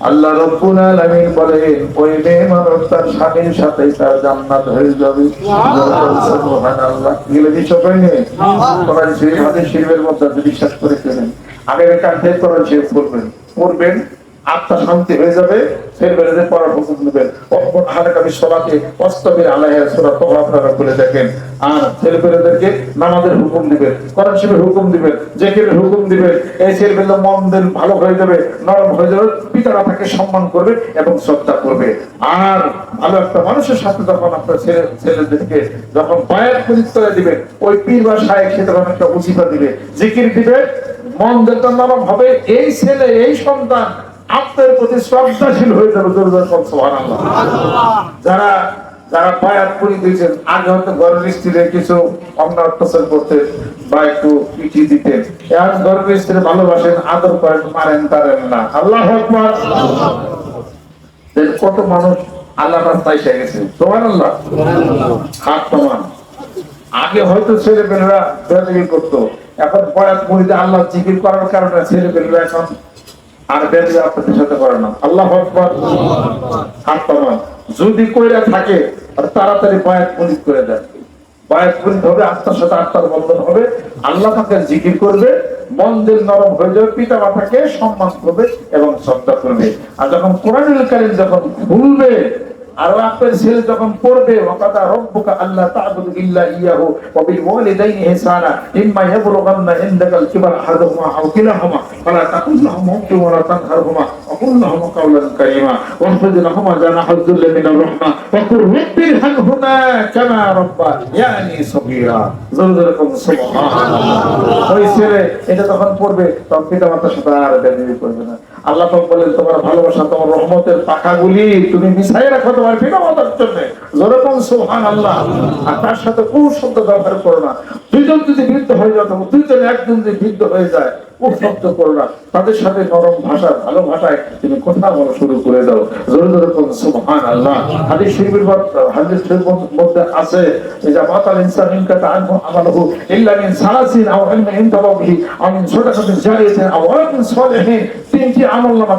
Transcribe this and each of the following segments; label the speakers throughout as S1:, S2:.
S1: আল্লাহ বলেন, ওই মেয়ে মানুষ তার স্বামীর সাথে তার জান্নাত হয়ে যাবে। বিশ্বাস মধ্যে বিশ্বাস করে ফেলেন। কাল থেকে কোরআন শরীফ আত্মা শান্তি হয়ে যাবে ফের বেড়ে পড়ার হুকুম দিবেন হারাকামি সলাতে অস্তমের আলাইয়া সোরা তো আপনারা খুলে দেখেন। আর ছেলে পেলেদেরকে নামাজের হুকুম দিবেন, কোরআন শিবের হুকুম দিবেন জেকের হুকুম দিবেন। এই ছেলে পেলে মন ভালো হয়ে যাবে, নরম হয়ে যাবে, পিতারা তাকে সম্মান করবে এবং শ্রদ্ধা করবে। আর ভালো একটা মানুষের সাথে যখন আপনার ছেলে, ছেলেদেরকে যখন বায়াত পরিচয় দিবেন ওই পীর বা সাহেব সে তখন একটা উচিতা দিবে। জিকির দিবে, মন যেটা নরম হবে, এই ছেলে, এই সন্তান আপনার প্রতি শ্রদ্ধাশীল হয়ে যাবে যারা যারা বায়াত করে দিয়েছেন, আগে হয়তো ঘরের স্ত্রীরে কিছু অন্য অত্যাচার করতে বা একটু পিটি দিতেন। এখন ঘরের স্ত্রী ভালোবাসেন, আদর করেন মারেন তারেন না। আল্লাহ কত মানুষ আল্লাহ রাস্তায় এসে গেছে। তোমার আল্লাহ হাত সমান। আগে হয়তো ছেলে পেলেরা বেদবি করতো। এখন মুড়িতে আল্লাহ জিকির করার কারণে ছেলে পেলেরা এখন আর বেদবি আপনাদের করে না। আল্লাহ আকবর। হাত যদি কইরা থাকে তাড়াতাড়ি বায়াত মুড়িদ করে দেন। বায়াত মুড়িদ হবে আত্মার সাথে আত্মার বন্ধন হবে। আল্লাহ তাকে জিকির করবে মন্দির নরম হয়ে যাবে পিতা মাতাকে সম্মান করবে এবং শ্রদ্ধা করবে। আর যখন কোরআনুল কারিম যখন খুলবে আর আপনার ছেলে যখন পড়বে, ওয়াকাদা রব্বুকা আল্লাহ তা'বুদু ইল্লা ইয়াহু, ওয়া বিল ওয়ালিদাইনি ইহসানা, ইম্মা ইয়াবলুগান্না ইনদাকাল কিবার আহাদুহুমা আও কিলাহুমা, ফালা তাকুল লাহুমা ওয়া লা তানহারহুমা। কুল লাহুমা কাওলান কারীমা ওয়াহফিজ লাহুমা জানাহাল যুল্লি মিনার রাহমা ওয়া কুর রাব্বিরহামহুমা কামা রাব্বায়ানি সগীরা জোরে জোরে কোন সুবহানাল্লাহ। ওই ছেলে এটা তখন পড়বে তখন পিতা মাতার আল্লাহ পাক বলেন তোমার ভালোবাসা তোমার রহমতের পাখাগুলি তুমি মিশাই রাখো তোমার পিতা জন্য যেরকম সুহান আল্লাহ আর তার সাথে কোন শব্দ ব্যবহার করো না দুইজন যদি বৃদ্ধ হয়ে তখন দুইজন একজন যদি বৃদ্ধ হয়ে যায় কোন শব্দ করো না তাদের সাথে নরম ভাষা ভালো ভাষায় তুমি কথা বলা, শুরু করে দাও। জোরে জোরে সুবহান আল্লাহ হাদিস শরীফের হাদিস শরীফের মধ্যে আছে মাতাল ইনসান ইল্লা মিন সালাসিন আও আও তিনটি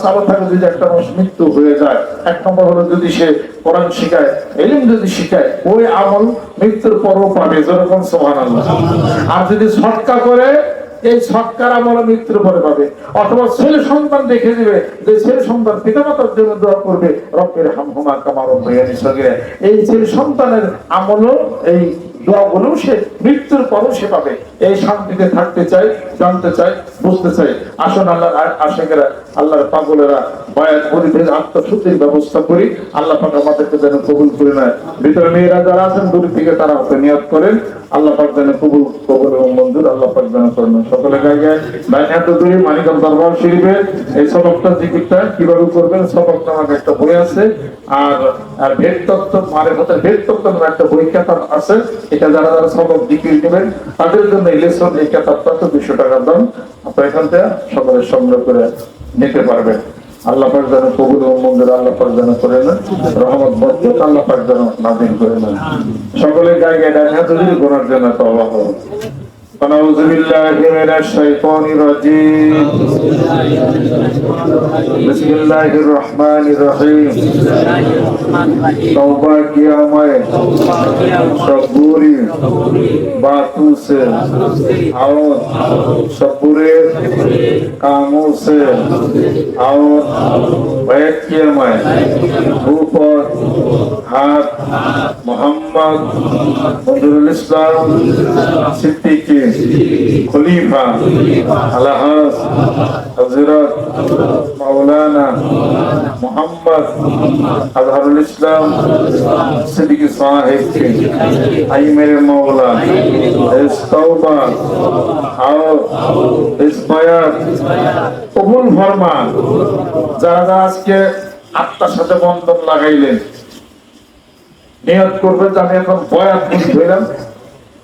S1: চালু থাকে যদি একটা মানুষ মৃত্যু হয়ে যায়, এক নম্বর হলো যদি সে কোরআন শিখায় এলিম যদি শিখায়, ওই আমল মৃত্যুর পরও পাবে। যেরকম সোহান আর যদি সৎকা করে এই সৎকার আমল মৃত্যুর পরে পাবে। অথবা ছেলে সন্তান দেখে দিবে যে ছেলে সন্তান পিতামাতার জন্য দোয়া করবে রক্তের হাম হুমা কামার এই ছেলে সন্তানের আমল এই দোয়াগুলো সে মৃত্যুর পরও সে পাবে। এই শান্তিতে থাকতে চাই, জানতে চাই, বুঝতে চাই। আসুন আল্লাহ আশেকেরা, আল্লাহর পাগলেরা, বয়াত পরিবেশ আত্মশুদ্ধির ব্যবস্থা করি। আল্লাহ পাক আমাদেরকে যেন কবুল করে নেয়। ভিতরে মেয়েরা যারা আছেন, দূর থেকে তারা হতে নিয়ত করেন। আল্লাহ পাক যেন কবুল কবুল এবং মঞ্জুর আল্লাহ পাক যেন করেন। সকলে গায়ে গায়ে বাইনাত দূরে মানিকম দরবার শরীফে এই সবকটা জিকিরটা কীভাবে করবেন সবক নামক একটা বই আছে। আর ভেদ তত্ত্ব হতে ভেদ তত্ত্ব একটা বই খাতা আছে। এটা যারা যারা সকল বিক্রি নেবেন তাদের জন্য ইলেকশন এই তাৎপাত্র দুশো টাকা দাম। আপনার এখান থেকে সকলে সংগ্রহ করে নিতে পারবেন। আল্লাহ পাক যেন কবুল ও মন্দির আল্লাহ পাক যেন করে নেন, রহমত, বরকত আল্লাহ পাক যেন করে নেন। সকলে গায়ে গায়ে ডান হাত যদি গোনার জন্য ونعوذ بالله من الشيطان الرجيم بسم اللہ الرحمن الرحیم. توبہ کیا میں. شبوری باتو سے اور شبورے کاموں سے اور بیٹھ کیا میں. উপর মোহাম্মদ বদরুল ইসলাম সিদ্দিকে খলিফা আলাহাস হজরত মাওলানা মোহাম্মদ আজহারুল ইসলাম সিদ্দিক সাহেবকে আই মেরে মাওলা ইস্তৌবা আও ইসমায়াত যারা আজকে আত্মার সাথে বন্ধন লাগাইলেন। নিয়ত করবেন যে আমি এখন বয়াত মুড়ি ধরলাম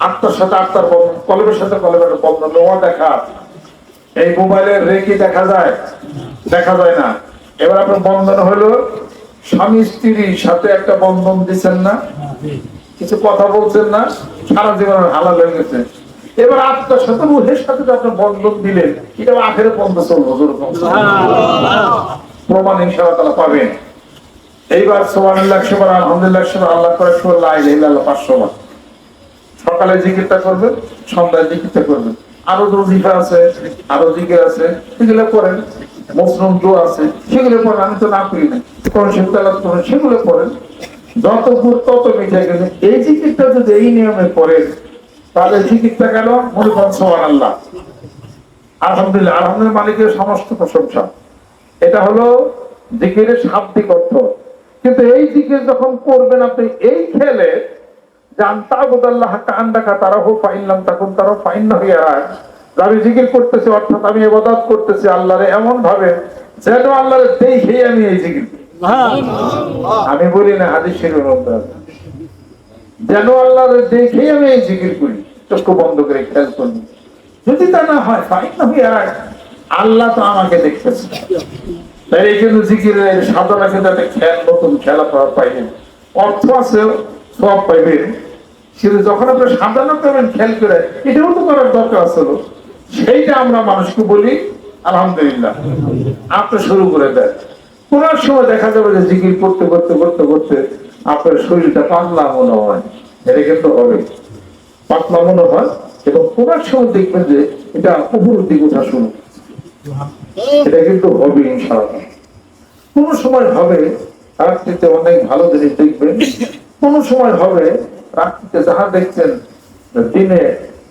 S1: আত্মার সাথে আত্মার বন্ধন কলমের সাথে কলমের বন্ধন লোয়া দেখা। এই মোবাইলে রেখে দেখা যায়? দেখা যায় না। এবার আপনার বন্ধন হলো, স্বামী স্ত্রীর সাথে একটা বন্ধন দিচ্ছেন না। কিছু কথা বলছেন না, সারা জীবন হালাল হয়ে গেছে। এবার আত্মার সাথে রুহের সাথে যে আপনি বন্ধন দিলেন, এটা আখের বন্ধ চলবো প্রমাণ ইনশাআল্লাহ তাআলা পাবেন। এইবার বার আলহামদুলিল্লাহ বার আল্লাহ করে একশো বার লা পাঁচশো সকালে জিকিরটা করবেন সন্ধ্যায় জিকিরটা করবেন আরও রজিফা আছে, আরও জিকির আছে, সেগুলো করেন। মসরুম দু আছে, সেগুলো পড়েন আমি তো না করি না কোন শিবতালাত করেন, সেগুলো পড়েন যত দূর তত মিঠাই গেছে। এই জিকিরটা যদি এই নিয়মে করেন, তাহলে জিকিরটা গেল মনে করেন সোহান আল্লাহ আলহামদুলিল্লাহ আলহামদুলিল্লাহ, মালিকের সমস্ত প্রশংসা। এটা হলো জিকিরের শাব্দিক অর্থ। কিন্তু এই জিকির যখন করবেন আপনি এই খেলে আমি জিকির করতেছি অর্থাৎ আমি এবাদত করতেছি আল্লাহরে এমন ভাবে যেন আল্লাহরে দেখেই আমি এই জিকির। আমি বলি না। যেন আল্লাহরে দেখেই আমি এই জিকির করি। চক্ষু বন্ধ করে খেয়াল করি যদি তা না হয় ফাইন হইয়া আল্লাহ তো আমাকে দেখতেছে। তাই এই জন্য জিকিরের সাধনা কিন্তু একটা খেল, নতুন খেলা পাওয়া পাইবেন। অর্থ আছে, সব পাইবেন। কিন্তু যখন আপনি সাধনা করবেন, খেল করে, এটাও তো করার দরকার আছিল সেইটা আমরা মানুষকে বলি, আলহামদুলিল্লাহ। আপনি শুরু করে দেন। কোন সময় দেখা যাবে যে জিকির করতে করতে করতে করতে আপনার শরীরটা পাতলা মনে হয়। এটা কিন্তু হবে। পাতলা মনে হয়। এবং কোন সময় দেখবেন যে এটা উপর দিক ওঠা শুরু। এটা কিন্তু হবে কোন সময় হবে রাত্রিতে অনেক ভালো জিনিস দেখবেন, কোন সময় হবে রাত্রিতে যাহা দেখছেন দিনে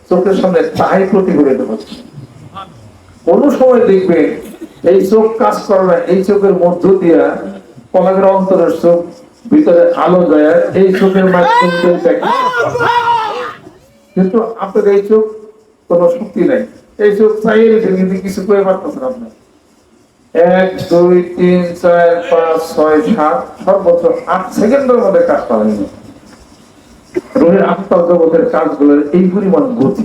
S1: চোখের সামনে তাহাই কোন সময় দেখবেন, এই চোখ কাজ করে না, এই চোখের মধ্য দিয়া কলাগের অন্তরের চোখ ভিতরে আলো যায়, এই চোখের মাধ্যমে কিন্তু আপনার এই চোখ কোনো শক্তি নাই। এই কিন্তু কিছু করে পারতেছেন আপনি। এক, দুই, তিন, চার, পাঁচ, ছয়, সাত আট সেকেন্ডের মধ্যে কাজ আত্মা জগতের কাজগুলোর এই পরিমাণ গতি।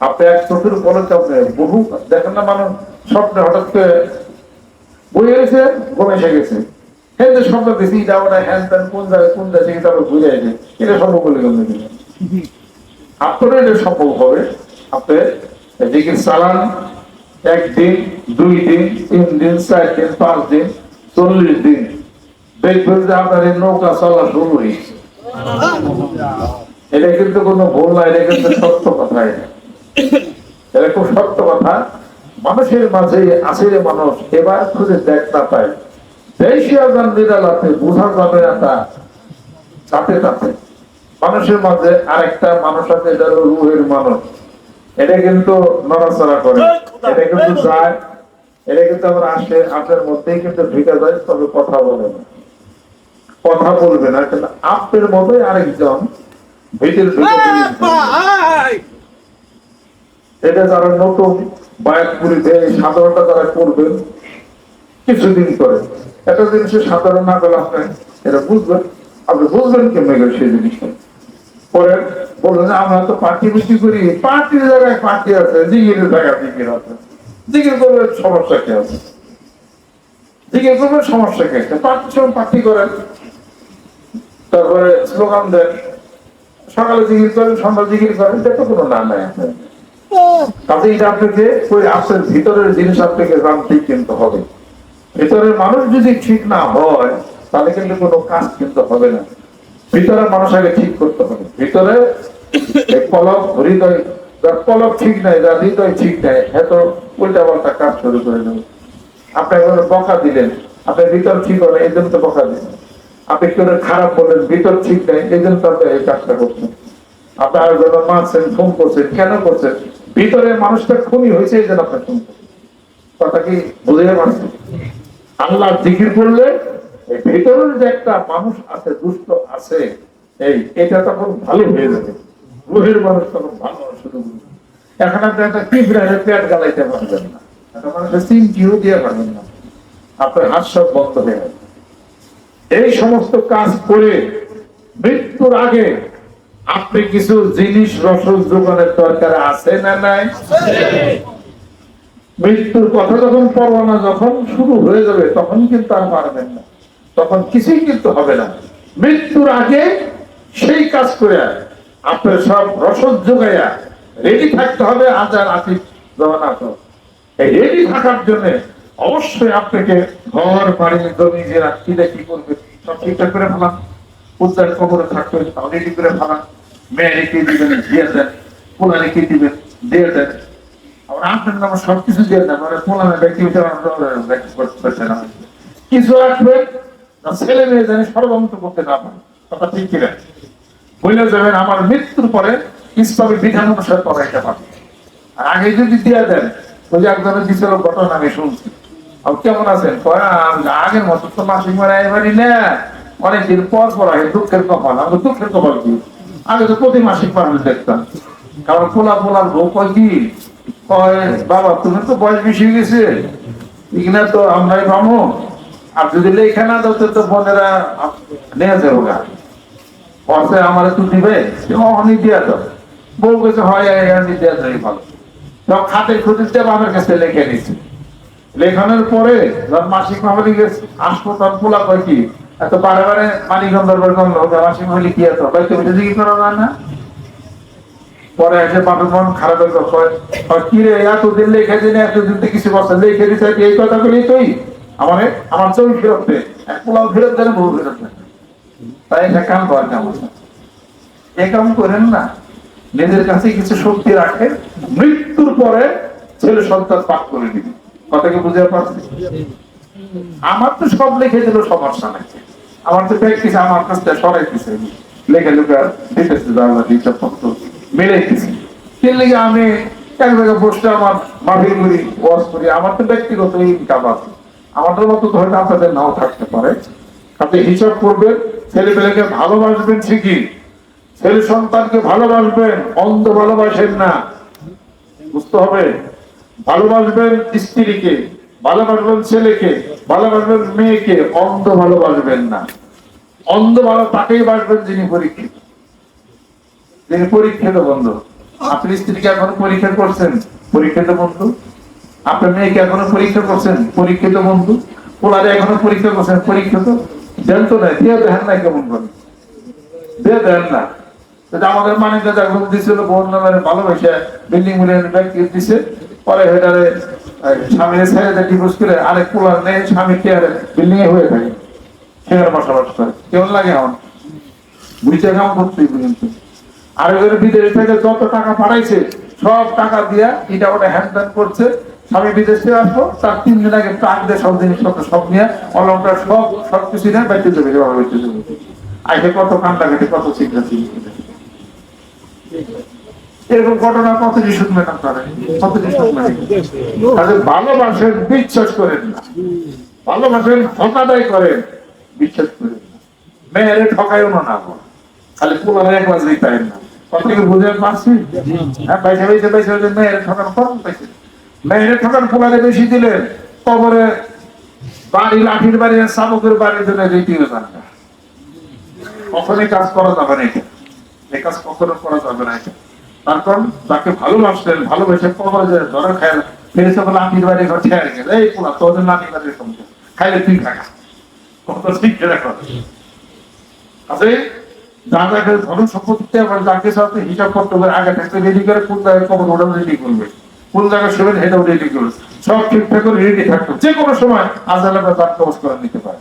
S1: আপনি এক চোখের বহু দেখেন না মানুষ, স্বপ্নে হঠাৎ করে বই এসে ঘুম এসে গেছে। হ্যাঁ যে স্বপ্ন দেখি এটা ওটা হ্যান ত্যান কোন জায়গায় কোন জায়গায় তারপর ঘুরে আসে। এটা সম্ভব বলে গেল আপনারও এটা সম্ভব হবে। আপনি এদিকে একদিন, দুই দিন, তিন দিন, চার দিন, পাঁচ দিন, চল্লিশ দিন। দেখবেন যে আপনার এই নৌকা চলা শুরু হয়েছে। এটা কিন্তু কোনো ভুল না, এটা কিন্তু সত্য কথা এটা খুব সত্য কথা। মানুষের মাঝে আছে মানুষ, এবার খুঁজে দেখ না পায়। দেশি আজান নিরালাতে বোঝা যাবে না তা তাতে তাতে। মানুষের মাঝে আরেকটা মানুষ আছে এটা রুহের মানুষ। এটা কিন্তু নড়াচড়া করে। এটা কিন্তু যায়। এটা কিন্তু আমার আসে আপনার মধ্যেই কিন্তু ঢুকে যায় তবে কথা বলে না। কথা বলবে না কিন্তু আপনার মতোই আরেকজন। ভিতরে এটা যারা নতুন বায়াতপুরিতে সাধারণটা যারা করবেন কিছুদিন করে একটা জিনিস সাধারণ না করলে আপনি এটা বুঝবেন। আপনি বুঝবেন কেমন সেই জিনিসটা। পরে বললেন যে, আমরা তো পার্টি মিটি করি। পার্টির জায়গায় পার্টি আছে। জিগিরের জায়গায় জিগির আছে। জিগির করলে সমস্যা আছে? জিগির করলে সমস্যা আছে? পার্টি করেন তারপরে স্লোগান দেন সকালে জিগির করেন সন্ধ্যা জিগির করেন তো কোনো নাম নাই আপনার। কাজে এটা আপনাকে ওই আপনার ভিতরের জিনিস আপনাকে জানতেই কিন্তু হবে। ভিতরের মানুষ যদি ঠিক না হয়, তাহলে কিন্তু কোনো কাজ কিন্তু হবে না। ভিতরের মানুষ আগে ঠিক করতে হবে ভিতরে কলব হৃদয়, যার কলব ঠিক নাই, যার হৃদয় ঠিক নাই এত উল্টা পাল্টা কাজ শুরু করে দেবে। আপনি বকা দিলেন আপনার ভিতর ঠিক হলে এই জন্য বকা দিলেন। আপনি কেউ খারাপ বললেন, ভিতর ঠিক নাই, এই জন্য আপনি এই কাজটা করছেন। আপনার জন্য মারছেন ফোন করছেন, কেন করছেন? ভিতরে মানুষটা খুবই হয়েছে, এই জন্য আপনার ফোন কথা কি বুঝে পারছেন? আল্লাহ জিকির করলে ভিতরের যে একটা মানুষ আছে, দুষ্ট আছে, এই, এটা তখন ভালো হয়ে যাবে। রুহের মানুষ তখন ভালো শুরু এখন আপনি একটা পিঁপড়ারে পেট গালাইতে পারবেন না। মৃত্যুর আগে আপনি কিছু জিনিস রসদ যোগানের দরকার আছে না কথা যখন পরোয়ানা যখন শুরু হয়ে যাবে, তখন কিন্তু আর পারবেন না। তখন কিছুই কিন্তু হবে না। মৃত্যুর আগে সেই কাজ করে আপনার সব রসদ যোগাইয়া রেডি থাকতে হবে আজার আতিক জগন্নাথ এই রেডি থাকার জন্য অবশ্যই আপনাকে ঘর, বাড়ি, জমি, যে কি কি করবে, সব ঠিকঠাক করে ফেলান। উদ্যান কবরে থাকতে হবে তাও রেডি করে ফেলান। মেয়ে কি দিবেন, দিয়ে দেন, পোলা রেখে দিবেন, দিয়ে দেন। আবার আপনার নামে সবকিছু দিয়ে দেন মানে পোলামে ব্যক্তি ব্যক্তি করতে পারছে না। কিছু রাখবেন ছেলে মেয়ে জানি ষড়যন্ত্র করতে না পারে। কথা ঠিক কিনা? বলে যাবেন, আমার মৃত্যুর পরে ইসলামী বিধান অনুসারে পড়াইতে পারবে। আর আগে যদি দিয়ে দেন, ওই একজনের দিছিল ঘটনা আমি শুনছি। আর কেমন আছেন? আগের মতো তো মাসিক মানে এবারই না। অনেকদিন পর পর আগে দুঃখের কপাল। আমি দুঃখের কপাল কি? আগে তো প্রতি মাসিক মানুষ দেখতাম। কারণ পোলা পোলার কয় কি? কয়, বাবা, তুমি তো বয়স বেশি গেছে। এখানে তো আমরাই পাবো আর যদি লেখা না দাও তো বোনেরা গা অর্থে আমার একটু দিবে দাও। বউ কাছে হয় ভালো। সব খাতে কাছে লেখে লেখানোর পরে মাসিক মামলি আসব তখন পোলা কয় কি এত বারে বারে ওকে মাসিক কি এত? ভাই তুমি যদি কি করো না পরে এসে বাপের মন খারাপ হয়ে কয় কয়, কি রে এতদিন লেখে দিন এতদিন কিছু বছর লেখে দিছে এই কথা বলি তুই? আমার আমার চোখ ফেরত দে। এক পোলাও ফেরত দেন, বউ ফেরত দেন। তাই একটা কাম করেন আমার এ কাম করেন না। নিজের কাছে কিছু শক্তি রাখে, মৃত্যুর পরে ছেলে সন্তান পাক করে দিবি। কথা কি বুঝতে পারছি আমার তো সব লিখে দিল, সমস্যা নাই। আমার তো প্র্যাকটিস আমার কাছ থেকে সরাইতেছে লেখা লেখা দিতেছে, জানলা দিতে পত্র মিলাইতেছি সেই লেগে আমি এক জায়গায় বসে আমার মাফিল করি ওয়াজ করি। আমার তো ব্যক্তিগত ইনকাম আছে। আমাদের মতো ধরেন আপনাদের নাও থাকতে পারে। আপনি হিসাব করবেন ছেলে পেলেকে ভালোবাসবেন ঠিকই, ছেলে সন্তানকে ভালোবাসবেন, অন্ধ ভালোবাসেন না। বুঝতে হবে? ভালোবাসবেন স্ত্রীকে, ভালোবাসবেন ছেলেকে, ভালোবাসবেন মেয়েকে, অন্ধ ভালোবাসবেন না। অন্ধ ভালো, তাকেই বাসবেন যিনি পরীক্ষিত। যিনি পরীক্ষিত বন্ধু। আপনি স্ত্রীকে এখন পরীক্ষা করছেন? পরীক্ষিত বন্ধু? আপনার মেয়েকে এখনও পরীক্ষা করছেন? পরীক্ষিত বন্ধু? পোলারে এখনও পরীক্ষা করছেন? পরীক্ষিত দেন তো না দিয়ে দেখেন না কেমন করে? দিয়ে দেন না। আমাদের মানে যখন দিছিল, বোন নামের ভালোবাসে, বিল্ডিং মিলিয়ন ব্যাংক দিছে, পরে ছেড়ে ডিভোর্স করে আরেক নেই স্বামী কেয়ারে বিল্ডিং এ হয়ে থাকে। সেখানে বসবাস করে কেমন লাগে আমার বুঝতে কাম পর্যন্ত আর বিদেশ থেকে যত টাকা পাঠাইছে, সব টাকা দিয়া এটা ওটা হ্যান্ড করছে। স্বামী বিদেশ থেকে আসব তার তিন দিন আগে টাক দিয়ে সব জিনিসপত্র সব নিয়ে অলঙ্কার সব সব কিছু নিয়ে বাইতে এভাবে বাইতে আইসে কত কেটে কত চিন্তা চিন্তা এরকম ঘটনা কতটি শুনবেন আপনারা শুনবেন তাহলে ভালোবাসেন বিশ্বাস করেন না। ভালোবাসেন ঠকাদাই করেন বিশ্বাস করেন মেয়েরে ঠকাইও না না খালি পোলারে এক বাজেই পারেন না। কত থেকে বুঝে পারছি? হ্যাঁ পয়সা পয়সা পয়সা মেয়েরে ঠকানো কম পাইছে। মেয়েরে ঠকান পোলারে বেশি দিলে কবরে বাড়ি, লাঠির বাড়ি আর শামুকের বাড়ির জন্য যান না কখনই কাজ করা যাবে না এটা। কাজ কখনো করা যাবে না এটা। তারপর তাকে ভালোবাসলেন, ভালোবেসে যে খায় লাঠির বাড়ি ঘর ছেড়ে গেছে এই পোলা তোদের সঙ্গে খাইলে তুই খাকা কত ঠিক রাখো। আছে যাকে ধরুন সম্পত্তিতে আবার যাকে সাথে হিসাব করতে হবে, আগে থাকতে রেডি করে কোন জায়গায় কবর ওটাও রেডি করবে? কোন জায়গায় শুবেন সেটাও রেডি করবে সব ঠিকঠাক করে রেডি থাকতো যে কোনো সময় আজালে বা তার কবজ করে নিতে পারে।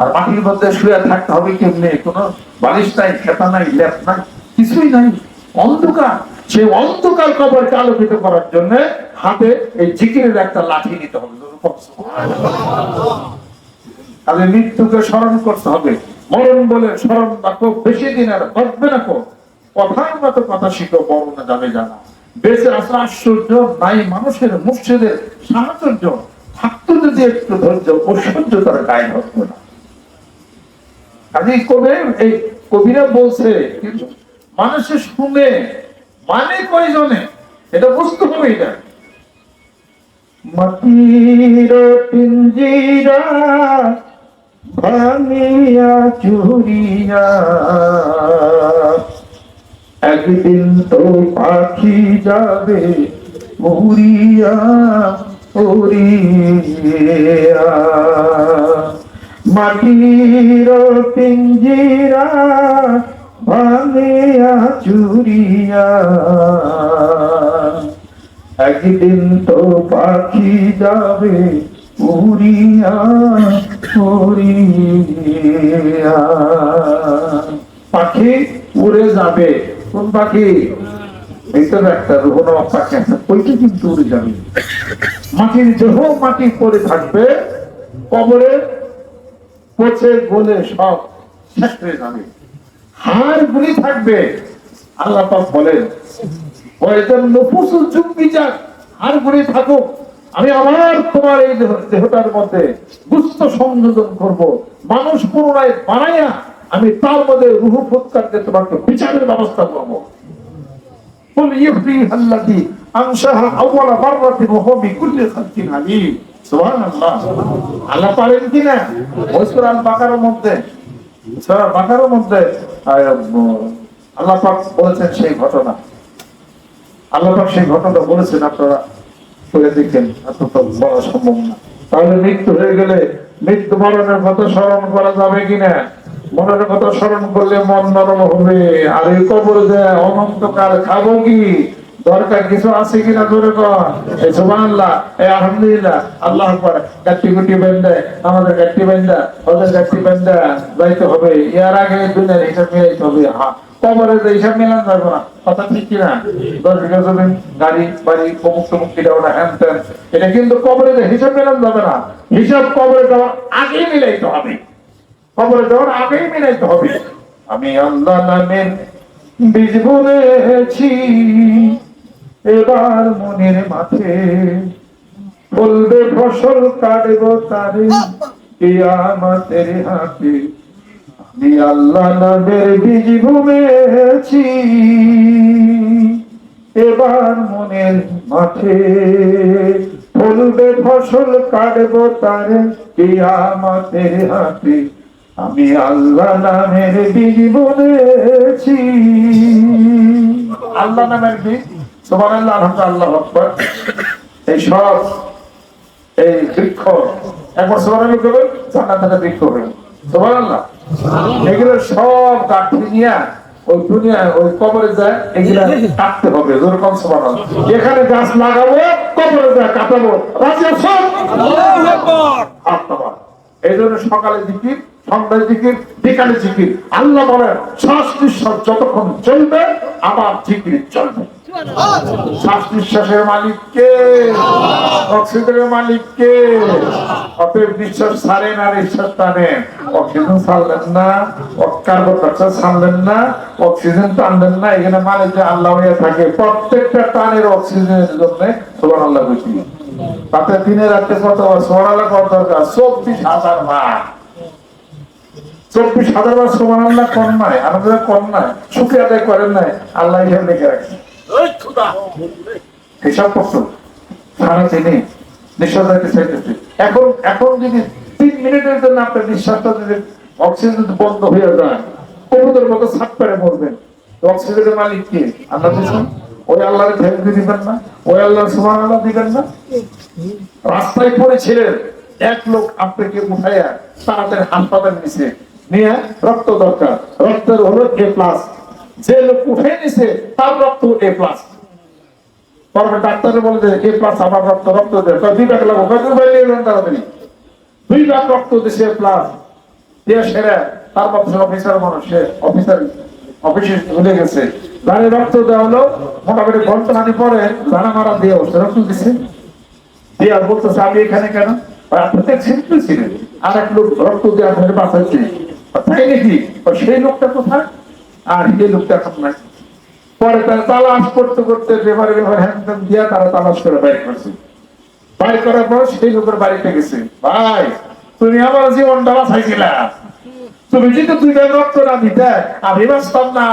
S1: আর মাটির মধ্যে শুয়ে থাকতে হবে কেমনে? কোনো বালিশ নাই, খেতা নাই, ল্যাপ নাই, কিছুই নাই। অন্ধকার। সেই অন্ধকার কবরকে আলোকিত করার জন্য হাতে এই জিকিরের একটা লাঠি নিতে হবে। তাহলে মৃত্যুকে স্মরণ করতে হবে। মরণ বলে স্মরণ রাখো বেশি দিন আর ঘটবে না কথার মতো কথা শিখো বর্ণনা যাবে জানা। বেঁচে আসা আশ্চর্য নাই মানুষের মুর্শিদের সাহচর্য থাকতো যদি একটু ধৈর্য ঐশ্বর্য তার গায়ে হতো না। কাজে কবে, এই কবিরা বলছে, কিন্তু মানুষের শুনে মানে কয়জনে? এটা বুঝতে হবে এটা। মাটির পিঞ্জিরা ভাঙিয়া চুরিয়া একদিন তো পাখি যাবে উড়িয়া উড়িয়া মাটির পিঞ্জিরা ভাঙিয়া চুরিয়া। একদিন তো পাখি যাবে উড়িয়া পাখি উড়ে যাবে। কোন পাখি একটা পাখি আছে। ওইটা কিন্তু উড়ে যাবে। মাটির দেহ মাটি থাকবে, কবরে পচে গলে সব হাড় গুলি থাকবে। আল্লাহ বলেন ওইজন নফুসুল যাক, হাড় গুলি থাকুক। আমি আবার তোমার এই দেহ- দেহটার মধ্যে গুস্ত সংযোজন করব। মানুষ পুনরায় বানাইয়া আমি তার মধ্যে রুহু ফুৎকার দিয়ে তোমাকে বিচারের ব্যবস্থা করবো قل يحييها الذي أنشأها أول مرة وهو بكل خلق عليم سبحان الله আল্লাহ পারেন কিনা ওই সূরা আল বাকারার মধ্যে সূরা বাকারার মধ্যে আহ, আল্লাহ পাক বলেছেন সেই ঘটনা আল্লাহ পাক সেই ঘটনা বলেছেন আপনারা পড়ে দেখেন এত তো বলা সম্ভব না তাহলে মৃত্যু হয়ে গেলে মৃত্যু মরণের কথা স্মরণ করা যাবে কিনা মনের কথা স্মরণ করলে মন নরম হবে। আর এই কবরে যে অনন্তকাল খাব কি? দরকার কিছু আছে কিনা এই আলহামদুলিল্লাহ, আল্লাহ যাইতে হবে। এর আগে মিলাইতে হবে। কবরে যে যাবে না। কিনা? গাড়ি, বাড়ি, অমুক তমুক এটা কিন্তু কবরে হিসাব মিলান যাবে না। হিসাব কবরে যাওয়ার আগেই মিলাইতে হবে। যাওয়ার আগেই হবে। আমি আল্লাহ নামের বীজ বুনেছি এবার মনের মাঠে বলবে, ফসল কাটবো তারে আমাদের হাতে? আমি আল্লাহ বীজ বুনেছি এবার মনের মাঠে ফলবে ফসল কাটবো তারে হাতে? আমি আল্লাহ নামের বীজ বুনেছি আল্লাহ নামের বীজ? আলহামদুলিল্লাহ আল্লাহু আকবার। এই সব এই বৃক্ষ একবার সুবহানাল্লাহ করবেন জান্নাতের বৃক্ষ হবে সুবহানাল্লাহ। এগুলো সব কাঠি নিয়ে ওই দুনিয়া ওই কবরে যায় এগুলা কাটতে হবে যেরকম সুবহানাল্লাহ। এখানে গাছ লাগাবো কবরে যায় কাটাবো। রাজি সব এই জন্য সকালে জিকির সন্ধ্যায় জিকির, বিকালে জিকির। আল্লাহ শ্বাস যতক্ষণ চলবে জিকির চলবে। শ্বাস নিঃশ্বাসের অক্সিজেনের অতএব নিঃশ্বাস নিঃশ্বাস অক্সিজেন না কার্বন ডাইঅক্সাইড না, অক্সিজেন টানলেন না, এখানে মালিক আল্লাহ হয়ে থাকে। প্রত্যেকটা টানের অক্সিজেনের জন্য আল্লাহ তাতে দিনে রাত্রে কত সোমান কত দরকার? চব্বিশ হাজার চব্বিশ হাজার বার সোমান আল্লাহ কম নাই আমাদের কম নাই সুখে আদায় করেন নাই আল্লাহ ইহার লিখে রাখছে। হিসাব করছ? সারা দিনে নিঃশ্বাস এখন এখন যদি তিন মিনিটের জন্য আপনার নিঃশ্বাসটা যদি অক্সিজেন যদি বন্ধ হয়ে যায় কবুতর মতো ছাপ করে মরবেন অক্সিজেনের মালিক কে? আল্লাহ ওই আল্লাহর ধ্যান দিবেন না ওই আল্লাহ সুমান আল্লাহ দিবেন না। রাস্তায় পড়েছিলেন এক লোক আপনাকে উঠাইয়া তাড়াতাড়ি হাসপাতাল নিছে নিয়ে রক্ত দরকার। রক্তের হলো এ প্লাস যে লোক উঠে নিছে, তার রক্ত এ প্লাস পরে ডাক্তারে বলে যে এ প্লাস আমার রক্ত রক্ত দেয় তো দুই বাইরে তাড়াতাড়ি দুই রক্ত দিছে প্লাস দিয়ে সেরে, তার মধ্যে অফিসার মানুষ অফিসার অফিসে ভুলে গেছে। গাড়ি রক্ত দেওয়া হলো, মোটামুটি ঘণ্টা হানি পরে জানা মারা দিয়ে বসে রক্ত দিছে। দিয়ে বলতেছে, আমি এখানে কেন? আপনাদের ছিনতে ছিলেন। আর এক লোক রক্ত দিয়ে আপনাকে বাঁচাচ্ছে সেই লোকটা কোথায়? আর লোকটা এখন নাই। পরে তারা তালাশ করতে করতে দিয়া তারা তালাশ করে বাইর করছে। বাইর করার পর সেই লোকের বাড়িতে গেছে। ভাই, তুমি আমার জীবনটা বাঁচাইছিলা। তুমি যদি ব্যাগ রক্ত না দিতে, আমি বাঁচতাম না।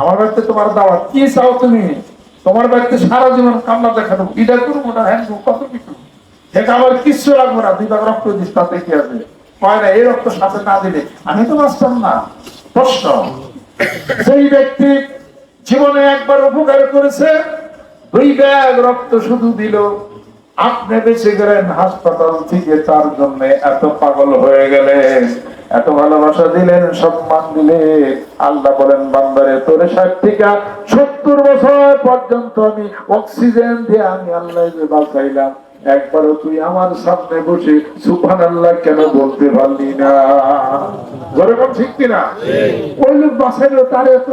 S1: আমার বাড়িতে তোমার দাওয়াত। কি চাও তুমি? তোমার বাড়িতে সারা জীবন কান্না দেখানো। ইটা করব না হ্যাঁ কত কিছু। সেটা আমার কিচ্ছু লাগবে না। দুই ভাগ রক্ত দিস, তাতে কি আছে? না, এই রক্ত সাথে না দিলে। আমি তো বাঁচতাম না। প্রশ্ন সেই ব্যক্তি জীবনে একবার উপকার করেছে, দুই ব্যাগ রক্ত শুধু দিল। আপনি বেঁচে গেলেন হাসপাতাল থেকে, তার জন্য এত পাগল হয়ে গেলেন। এত ভালোবাসা দিলেন, সম্মান দিলে আল্লাহ বলেন, বান্দারে, তোর ষাট সত্তর বছর পর্যন্ত আমি অক্সিজেন দিয়ে আমি আল্লাহ বাঁচাইলাম। একবারও তুই আমার সামনে বসে সুফান আল্লাহ কেন বলতে পারলি না? যেরকম ঠিক কিনা? ওই লোক বাঁচাইলো তার এত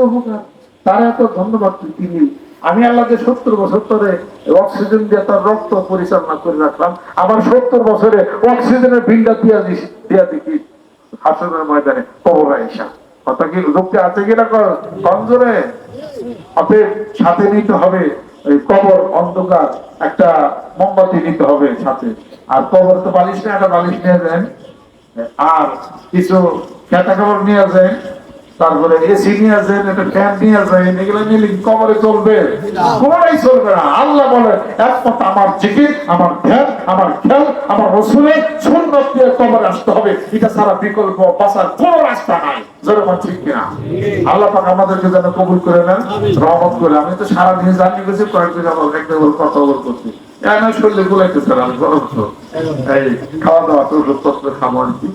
S1: তার এত ধন্যবাদ তুই দিলি। আমি আল্লাহকে সত্তর বছর ধরে অক্সিজেন দিয়ে তার রক্ত পরিচালনা করে রাখলাম। আবার সত্তর বছরে অক্সিজেনের বিলটা দিয়া দিস দিয়া দেখি হাসনের ময়দানে কবর আইসা কথা কি লোকটি আছে কিনা কমজোরে আপনি সাথে নিতে হবে। কবর অন্ধকার একটা মোমবাতি নিতে হবে সাথে। আর কবর তো বালিশ না একটা বালিশ নিয়ে যান। আর কিছু খেতা খাবার নিয়ে যায় তারপরে এসি নিয়ে আসেন একটা ফ্যান নিয়ে আসেন এগুলো নিলে কবরে চলবে। কোনটাই চলবে না। আল্লাহ বলে একমাত্র আমার জিকির, আমার ধ্যান, আমার খেয়াল আমার রসুলের সুন্নত দিয়ে কবরে আসতে হবে। এটা সারা বিকল্প বাঁচার কোনো রাস্তা নাই। যেরকম ঠিক কিনা। আল্লাহ পাক আমাদেরকে যেন কবুল করে নেন, রহমত করে আমি তো সারা দিন জানি গেছি কয়েকদিন আমার কথা বল করছি শরীরে আমি গরম তো। এই খাওয়া দাওয়া তো খাব আর কি।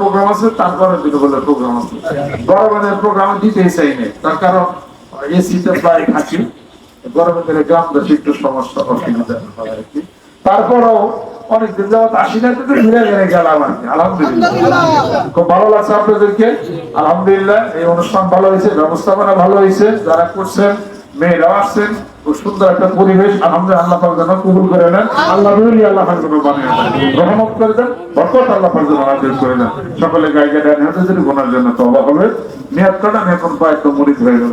S1: প্রোগ্রাম আছে তারপরে দুটো বলে প্রোগ্রাম আছে। গরমের প্রোগ্রাম দিতেই চাই না তার কারণ এসিতে প্রায় থাকি গরমের দিনে গ্রামবাসী একটু সমস্যা, অসুবিধা আর কি। তারপরেও অনেকদিন যাওয়া আসি না কিন্তু ঘুরে ঘুরে গেলাম আলহামদুলিল্লাহ। খুব ভালো লাগছে আপনাদেরকে। আলহামদুলিল্লাহ এই অনুষ্ঠান ভালো হয়েছে ব্যবস্থাপনা ভালো হয়েছে যারা করছেন মেয়েরাও আসছেন খুব সুন্দর একটা পরিবেশ আলহামদুলিল্লাহ আল্লাহ পাক যেন কবুল করে নেন। আল্লাহ রুলি আল্লাহ পাক যেন বানিয়ে দেন। রহমত করে দেন বরকত আল্লাহ পাক যেন নাজিল করে দেন সকলে গায়িকা ডান হাতে যদি গোনার জন্য তওবা হবে নিয়ত আমি এখন কয়েকটা মুরিদ হয়ে গেল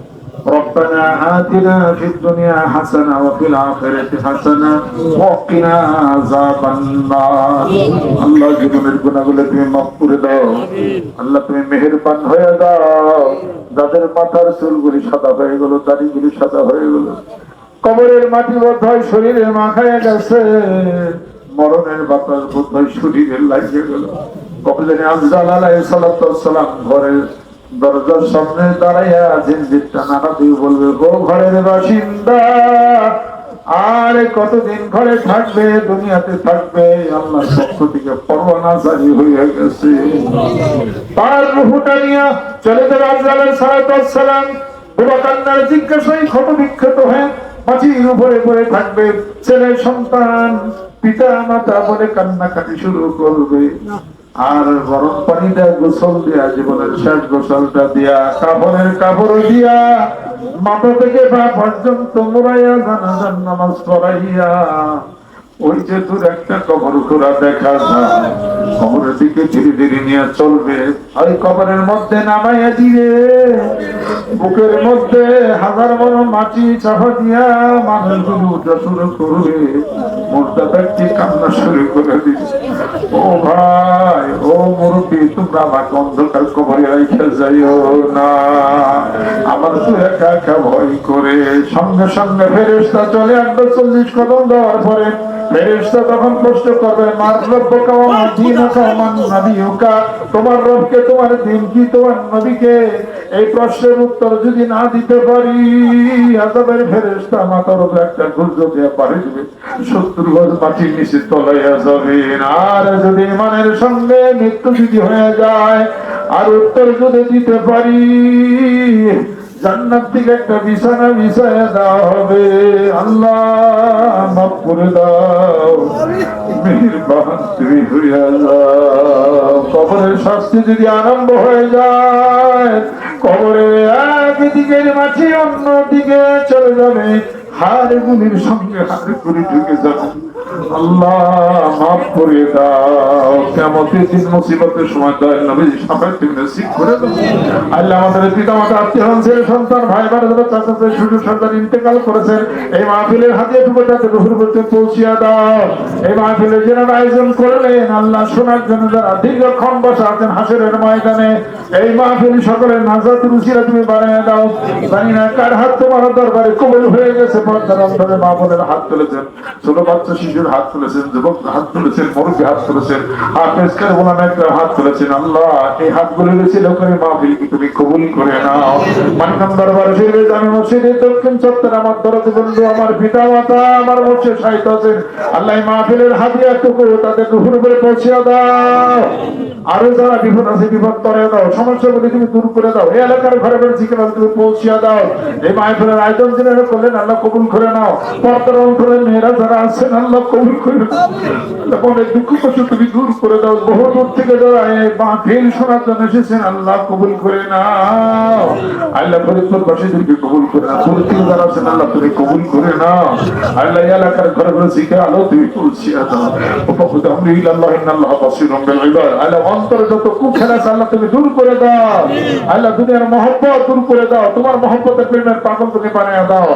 S1: ربنا آتنا في الدنيا حسنة وفي الآخرة حسنة وقنا عذاب النار আল্লাহ জীবনের গুণাগুলো তুমি মাফ করে দাও আল্লাহ তুমি মেহেরবান হয়ে দাও যাদের মাথার চুলগুলি সাদা হয়ে গেল দাড়িগুলি সাদা হয়ে গেল কবরের মাটি বোধ হয় শরীরে মাখায় গেছে মরণের বাতাস বোধ হয় শরীরে লাগিয়ে গেল কবরের আফজাল আলাইহিস সালাতু ওয়াসসালাম ঘরের দরজার সামনে দাঁড়াইয়া জিনজিরটা নানা দিয়ে বলবে, গো ঘরের বাসিন্দা, আর কতদিন ঘরে থাকবে? দুনিয়াতে থাকবে, আল্লাহর পক্ষ থেকে পরোয়ানা জারি হয়ে গেছে। তার রুহুটা নিয়ে চলে যাবে আজরালের সালাম। বুড়া কান্নার জিজ্ঞাসায় ক্ষত বিক্ষত হয়ে ছেলে, সন্তান, পিতা, মাতা বলে কান্নাকাটি শুরু করবে। আর গরম পানিটা গোসল দিয়া, জীবনের শেষ গোসলটা দিয়া, কাপড়ের কাপড় দিয়া মাথা থেকে পা পর্যন্ত মোড়াইয়া জানাজান নামাজ পড়াইয়া ওই যে দূর একটা কবর খোলা দেখা যায় কবরের দিকে ধীরে ধীরে নিয়ে চলবে। ওই কবরের মধ্যে নামাইয়া দিয়ে বুকের মধ্যে হাজার বড় মাটি চাপা দিয়া মানুষগুলো উঠা শুরু করবে। মোর্দা ব্যক্তি কান্না শুরু করে দিচ্ছে ও ভাই, ও মুরব্বী, তোমরা আমাকে অন্ধকার কবরে রেখে যাইও না। আমার তো একা একা ভয় করে। সঙ্গে সঙ্গে ফেরেস্তা চলে একবার চল্লিশ কদম দেওয়ার পরে। ফেরেশতা তখন প্রশ্ন করবে, মার রব্ব কাওয়াম দীনকা মান নবিয়ুকা তোমার রবকে, তোমার দিন কি, তোমার নবীকে? এই প্রশ্নের উত্তর যদি না দিতে পারি আযাবের ফেরেশতা মাথার উপর একটা গুর্জ দিয়ে পাড়ি দিবে। সত্তর গজ মাটির নিচে তলাইয়া যাবে আর যদি ইমানের সঙ্গে মৃত্যু যদি হয়ে যায়, আর উত্তর যদি দিতে পারি জান্নাত থেকে একটা বিছানা বিছায় দেওয়া হবে। আল্লাহ মাফ করে দাও। কবরের শাস্তি যদি আরম্ভ হয়ে যায়, কবরের একদিকের মাঝে অন্য দিকে চলে যাবে। হাড়ে গুলির সঙ্গে হাড়ে গুলি ঢুকে যাবে আল্লাহ মাফ করে দাও। কেমন দিন মুসিবতের সময় দয়াল নবী সবাই তুমি নসিব করে দাও আল্লাহ আমাদের পিতা মাতা আত্মীয় ছেলে সন্তান, ভাই বোনেরা চাচাতে ছোট সন্তান ইন্তেকাল করেছেন। এই মাহফিলের হাতিয়ে টুকু তাদের রুহুর মধ্যে পৌঁছিয়া দাও। এই মাহফিলে যারা আয়োজন করলেন, আল্লাহ শোনার জন্য যারা দীর্ঘক্ষণ বসে আছেন হাসিরের ময়দানে, এই মাহফিল সকলের নাজাত রুচিরা তুমি বানিয়ে দাও। জানি না কার হাত তোমার দরবারে কবল হয়ে গেছে অন্তরে মা বোনের হাত তুলেছেন কার করে করে আমার পিতা মাতা আমার মসজিদ সাহিত্য আছেন। আল্লাহ মাহফিলের হাতিয়া টুকু তাদের দুপুর উপরে পৌঁছে দাও। আরও যারা বিপদ আছে, বিপদ করে দাও। সমস্যাগুলি তুমি দূর করে দাও। এই এলাকার ঘরে ঘরে তুমি পৌঁছিয়া দাও। এই মাহফিলের আয়োজন যিনি করলেন আল্লাহ কবুল করে নাও। পর্দার অন্তরে মেয়েরা যারা আছেন, আল্লাহ কবুল করে নাও। আল্লাহ মনের দুঃখ কষ্ট তুমি দূর করে দাও। বহু দূর থেকে যারা মাহফিল শোনার জন্য এসেছেন, আল্লাহ কবুল করে নাও। আল্লাহ ফরিদপুর বাসীদেরকে কবুল করে নাও। থেকে যারা আছেন, আল্লাহ তুমি কবুল করে নাও। আল্লাহ এলাকার ঘরে ঘরে শিখে আলো তুমি পৌঁছিয়া দাও উপকৃত আমি বিল ইবাদ। আল্লাহ অন্তরে যত আছে, আল্লাহ তুমি দূর করে দাও। আল্লাহ দুনিয়ার মহব্বত দূর করে দাও। তোমার মহব্বতের প্রেমের পাগল তুমি বানিয়ে দাও।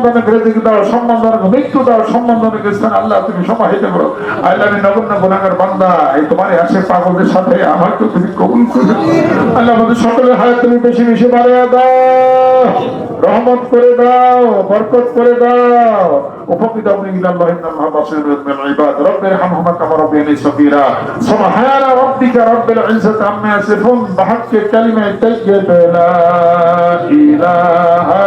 S1: সম্বন্ধনে রেজিক দাও সম্বন্ধনে মৃত্যু দাও সম্বন্ধনে স্থান আল্লাহ তুমি সমাহিত করো। আল্লাহ আমি নগণ্য গুণাগার বান্দা, এই তোমার আসে পাগলদের সাথে আমাকে তুমি কবুল করে আল্লাহ আমাদের সকলের হায়াত তুমি বেশি বেশি বাড়িয়ে দাও, রহমত করে দাও, বরকত করে দাও। উপকৃত আপনি ইল্লাল্লাহ ইন্নাল্লাহ বাসীরুম বিল ইবাদ রব্বির হামহুমা কামা রাব্বিয়ানি সগীরা। সুবহান রাব্বিকা রাব্বিল ইজ্জাতি আম্মা ইয়াসিফুন। বিহাক্কি কালিমাতি তাইয়্যিবা লা ইলাহা